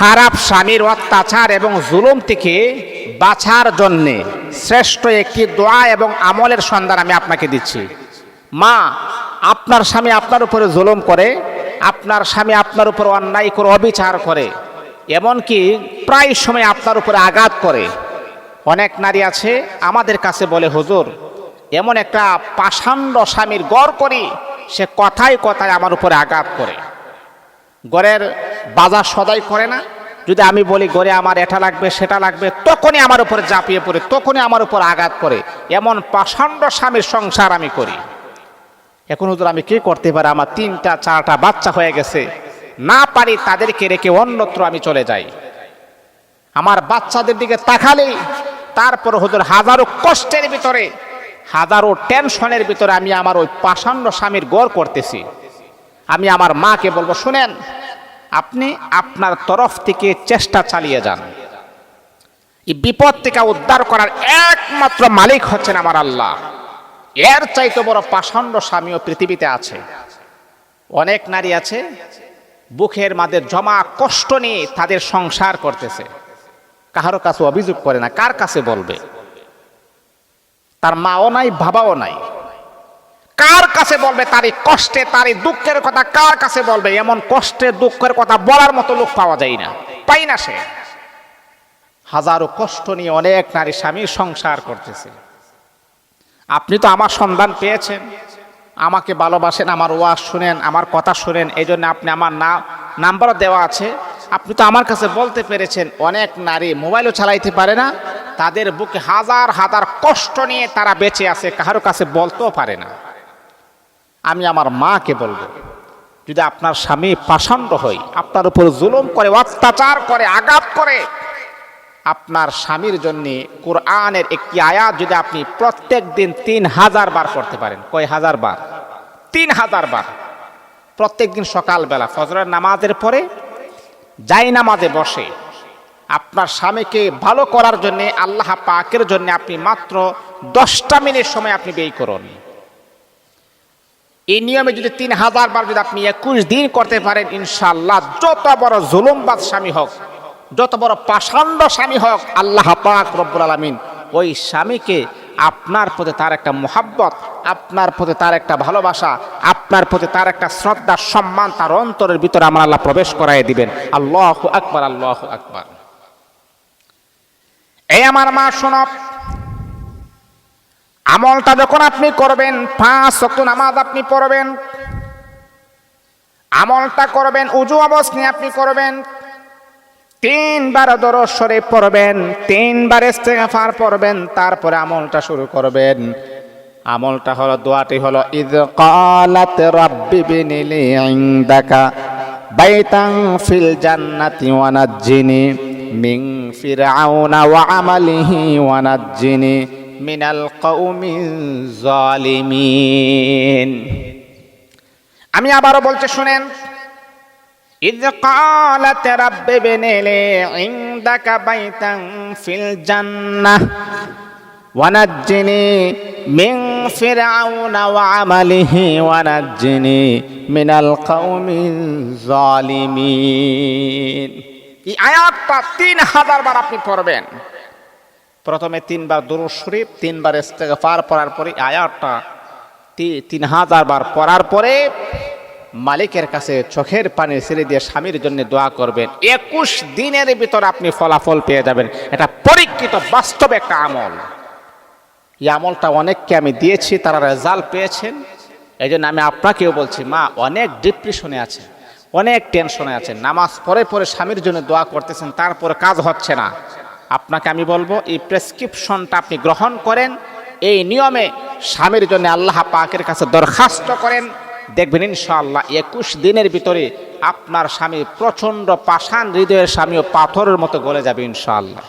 খারাপ স্বামীর অত্যাচার এবং জুলুম থেকে বাঁচার জন্যে শ্রেষ্ঠ একটি দোয়া এবং আমলের সন্ধান আমি আপনাকে দিচ্ছি। মা, আপনার স্বামী আপনার উপরে জুলুম করে, আপনার স্বামী আপনার উপর অন্যায় করে, অবিচার করে, এমনকি প্রায় সময় আপনার উপরে আঘাত করে। অনেক নারী আছে, আমাদের কাছে বলে, হুজুর, এমন একটা পাষাণ্ড স্বামীর গড় করি, সে কথায় কথায় আমার উপরে আঘাত করে। গড়ের বাজার সদাই করে না। যদি আমি বলি, গড়ে আমার এটা লাগবে, সেটা লাগবে, তখনই আমার উপরে ঝাঁপিয়ে পড়ে, তখনই আমার উপর আঘাত করে। এমন পাষাণ্ড স্বামীর সংসার আমি করি। এখন হুজুর, আমি কি করতে পারি? আমার তিনটা, চারটা বাচ্চা হয়ে গেছে। না পারি তাদেরকে রেখে অন্যত্র আমি চলে যাই। আমার বাচ্চাদের দিকে তাকালেই, তারপর হুজুর, হাজারো কষ্টের ভিতরে, হাজারো টেনশনের ভিতরে আমি আমার ওই পাষাণ্ড স্বামীর গড় করতেছি। আমি আমার মাকে বলব, শুনেন আপনি আপনার তরফ থেকে চেষ্টা চালিয়ে যান। এই বিপদ থেকে উদ্ধার করার একমাত্র মালিক হচ্ছেন আমার আল্লাহ। এর চাইতে বড় পাষাণ্ড স্বামীও পৃথিবীতে আছে। অনেক নারী আছে, বুকের মাঝে জমা কষ্ট নিয়ে তাদের সংসার করতেছে। কাহারো কাছে অভিযোগ করে না, কার কাছে বলবে? তার মাও নাই, বাবাও নাই। কার কাছে বলবে তার এই কষ্টে তার এই দুঃখের কথা কার কাছে বলবে? এমন কষ্টে, দুঃখের কথা বলার মতো লোক পাওয়া যায় না। পাই না সে। হাজারো কষ্ট নিয়ে অনেক নারী স্বামীর সংসার করতেছে। আপনি তো আমার সন্ধান পেয়েছেন। আমাকে ভালোবাসেন, আমার ওয়াজ শুনেন, আমার কথা শুনেন এই জন্য আপনি আমার না, নাম্বারও দেওয়া আছে। আপনি তো আমার কাছে বলতে পেরেছেন, অনেক নারী মোবাইলও চালাইতে পারে না। তাদের বুকে হাজার হাজার কষ্ট নিয়ে তারা বেঁচে আছে, কারও কাছে বলতেও পারে না। আমি আমার মাকে বলব, যদি আপনার স্বামী পাষণ্ড হয় আপনার উপর জুলুম করে, অত্যাচার করে, আঘাত করে, আপনার স্বামীর জন্য কোরআনের একটি আয়াত যদি আপনি প্রত্যেক দিন তিন হাজার বার করতে পারেন। কয় হাজার বার? তিন হাজার বার। প্রত্যেক দিন সকালবেলা ফজরের নামাজের পরে যাই নামাজে বসে, আপনার স্বামীকে ভালো করার জন্যে, আল্লাহ পাকের জন্য আপনি মাত্র দশটা মিনিট সময় আপনি ব্যয় করুন। এই নিয়মে যদি তিন হাজার বার যদি আপনি একুশ দিন করতে পারেন ইনশাল্লাহ যত বড় জুলুমবাদ স্বামী হোক, যত বড় পাষাণ্ড স্বামী হোক, আল্লাহ পাক রব্বুল আলমিন ওই স্বামীকে আপনার প্রতি তার একটা মোহাব্বত, আপনার প্রতি তার একটা ভালোবাসা, আপনার প্রতি তার একটা শ্রদ্ধা, সম্মান তার অন্তরের ভিতরে আমার আল্লাহ প্রবেশ করাই দিবেন। আল্লাহ আকবার আল্লাহ আকবার। এই আমার মা শোনব আমলটা যখন আপনি করবেন, পাঁচ শক্ত নামাজ আপনি পড়বেন, আমলটা করবেন, উজু অবস্থায় আপনি করবেন, তিনবার দরজ শরীফ পড়বেন, তিনবার ইস্তেগফার পড়বেন, তারপরে আমলটা শুরু করবেন। আমলটা হলো, দোয়াটি হলো, ইদ কালাত রাব্বি বিনিলি ইনদাকা বাইতান ফিল জান্নাতি ওয়া নাজ্জিনি মিন ফিরআউনা ওয়া আমালিহি ওয়া মিনাল কওমি জালিমিন আমি আবারও বলতে শুনেন إذ قالت رب ابن لي عندك بيتا في الجنة ونجني من فرعون وعمله ونجني من القوم الظالمين এই আয়াতটা তিন হাজার বার আপনি পড়বেন প্রথমে তিনবার দুরুদ শরীফ, তিনবার ইস্তেগফার পড়ার পরে আয়াতটা তিন হাজার বার পড়ার পরে মালিকের কাছে চোখের পানি ছেড়ে দিয়ে স্বামীর জন্য দোয়া করবেন। একুশ দিনের ভিতর আপনি ফলাফল পেয়ে যাবেন। এটা পরীক্ষিত বাস্তব একটা আমল। এই আমলটা অনেককে আমি দিয়েছি, তারা রেজাল্ট পেয়েছেন। এই জন্য আমি আপনাকেও বলছি, মা, অনেক ডিপ্রেশনে আছে অনেক টেনশনে আছেন। নামাজ পরে পরে স্বামীর জন্য দোয়া করতেছেন, তারপরে কাজ হচ্ছে না। আপনাকে আমি বলব, এই প্রেসক্রিপশনটা আপনি গ্রহণ করেন। এই নিয়মে স্বামীর জন্য আল্লাহ পাকের কাছে দরখাস্ত করেন। দেখবেন ইনশাআল্লাহ একুশ দিনের ভিতরে আপনার স্বামী প্রচণ্ড পাষাণ হৃদয়ের স্বামী ও পাথরের মতো গলে যাবে ইনশাআল্লাহ।